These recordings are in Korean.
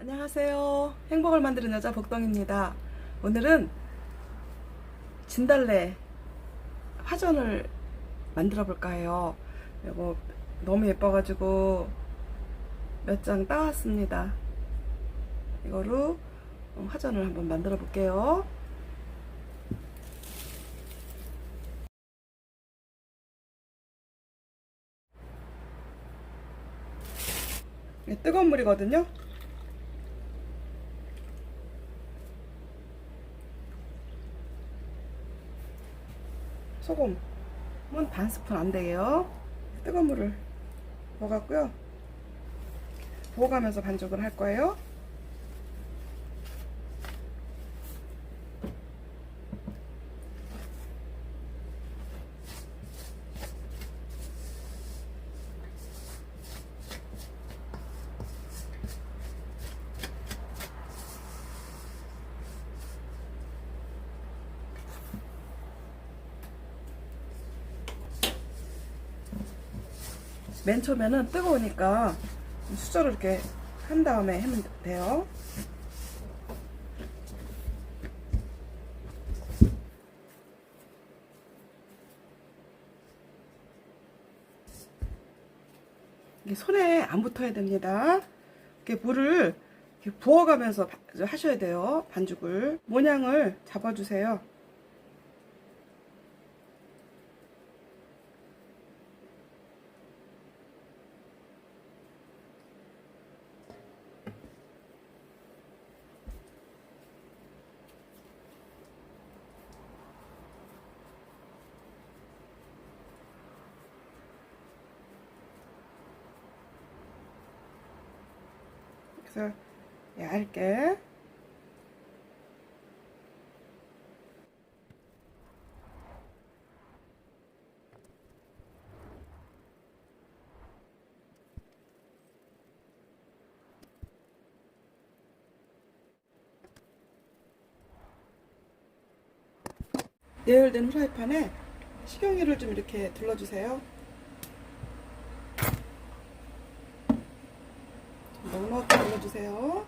안녕하세요. 행복을 만드는 여자 복덩입니다. 오늘은 진달래 화전을 만들어 볼까 해요. 이거 너무 예뻐가지고 몇 장 따왔습니다. 이거로 화전을 한번 만들어 볼게요. 뜨거운 물이거든요. 소금은 반 스푼 안 되게요. 뜨거운 물을 부어갖고요. 부어가면서 반죽을 할 거예요. 맨 처음에는 뜨거우니까 수저로 이렇게 한 다음에 하면 돼요. 이게 손에 안 붙어야 됩니다. 이렇게 물을 이렇게 부어가면서 바- 하셔야 돼요. 반죽을 모양을 잡아주세요. 그래서 얇게 예열된 후라이팬에 식용유를 좀 이렇게 둘러주세요. 넉넉히 눌러주세요.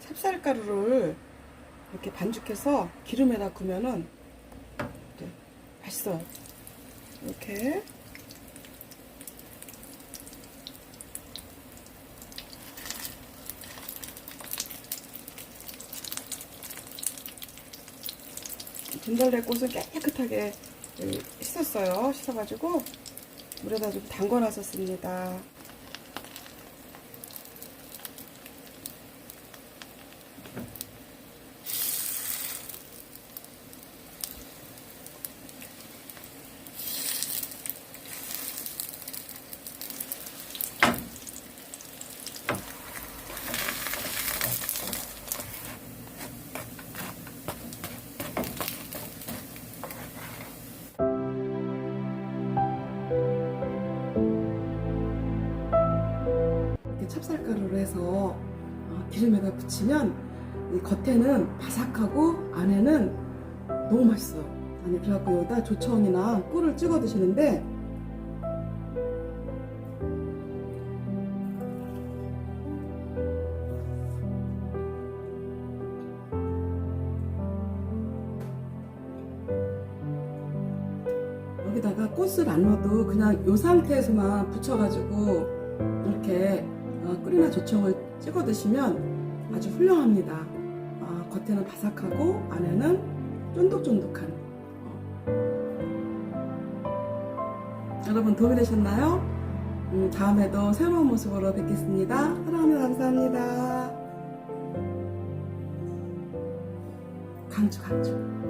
찹쌀가루를 이렇게 반죽해서 기름에다 구우면은 이제 맛있어요. 이렇게 진달래 꽃은 깨끗하게 씻었어요. 씻어가지고 물에다 좀 담궈 놨었습니다. 쌀가루로 해서 어, 기름에다 붙이면 이 겉에는 바삭하고 안에는 너무 맛있어요. 아니 그래갖고 여기다 조청이나 꿀을 찍어 드시는데 여기다가 꽃을 안 넣어도 그냥 이 상태에서만 붙여가지고 이렇게 어, 꿀이나 조청을 찍어 드시면 아주 훌륭합니다. 어, 겉에는 바삭하고 안에는 쫀득쫀득한. 어. 여러분 도움이 되셨나요? 음, 다음에도 새로운 모습으로 뵙겠습니다. 사랑합니다. 감사합니다. 강추 강추.